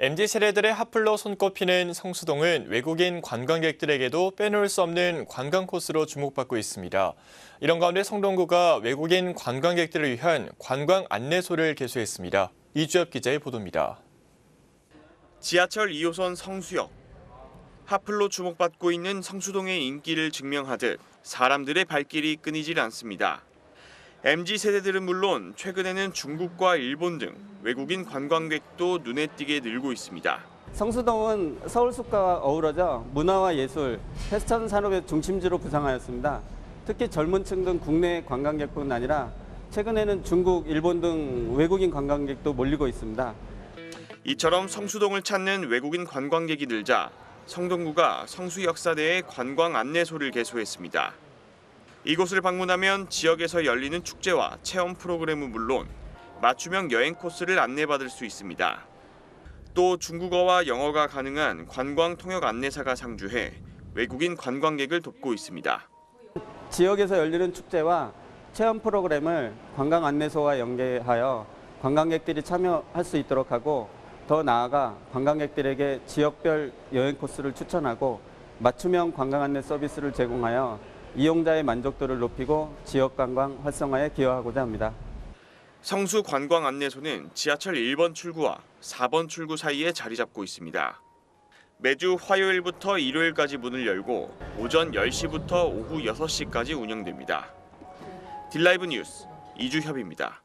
MZ 세대들의 핫플로 손꼽히는 성수동은 외국인 관광객들에게도 빼놓을 수 없는 관광 코스로 주목받고 있습니다. 이런 가운데 성동구가 외국인 관광객들을 위한 관광 안내소를 개소했습니다. 이주엽 기자의 보도입니다. 지하철 2호선 성수역. 핫플로 주목받고 있는 성수동의 인기를 증명하듯 사람들의 발길이 끊이질 않습니다. MZ 세대들은 물론 최근에는 중국과 일본 등 외국인 관광객도 눈에 띄게 늘고 있습니다. 성수동은 서울 숲과 어우러져 문화와 예술, 패션 산업의 중심지로 부상하였습니다. 특히 젊은 층 등 국내 관광객뿐 아니라 최근에는 중국, 일본 등 외국인 관광객도 몰리고 있습니다. 이처럼 성수동을 찾는 외국인 관광객이 늘자 성동구가 성수역사대에 관광 안내소를 개소했습니다. 이곳을 방문하면 지역에서 열리는 축제와 체험 프로그램은 물론 맞춤형 여행 코스를 안내받을 수 있습니다. 또 중국어와 영어가 가능한 관광 통역 안내사가 상주해 외국인 관광객을 돕고 있습니다. 지역에서 열리는 축제와 체험 프로그램을 관광 안내소와 연계하여 관광객들이 참여할 수 있도록 하고 더 나아가 관광객들에게 지역별 여행 코스를 추천하고 맞춤형 관광 안내 서비스를 제공하여 이용자의 만족도를 높이고 지역 관광 활성화에 기여하고자 합니다. 성수 관광 안내소는 지하철 1번 출구와 4번 출구 사이에 자리 잡고 있습니다. 매주 화요일부터 일요일까지 문을 열고 오전 10시부터 오후 6시까지 운영됩니다. 딜라이브 뉴스 이주협입니다.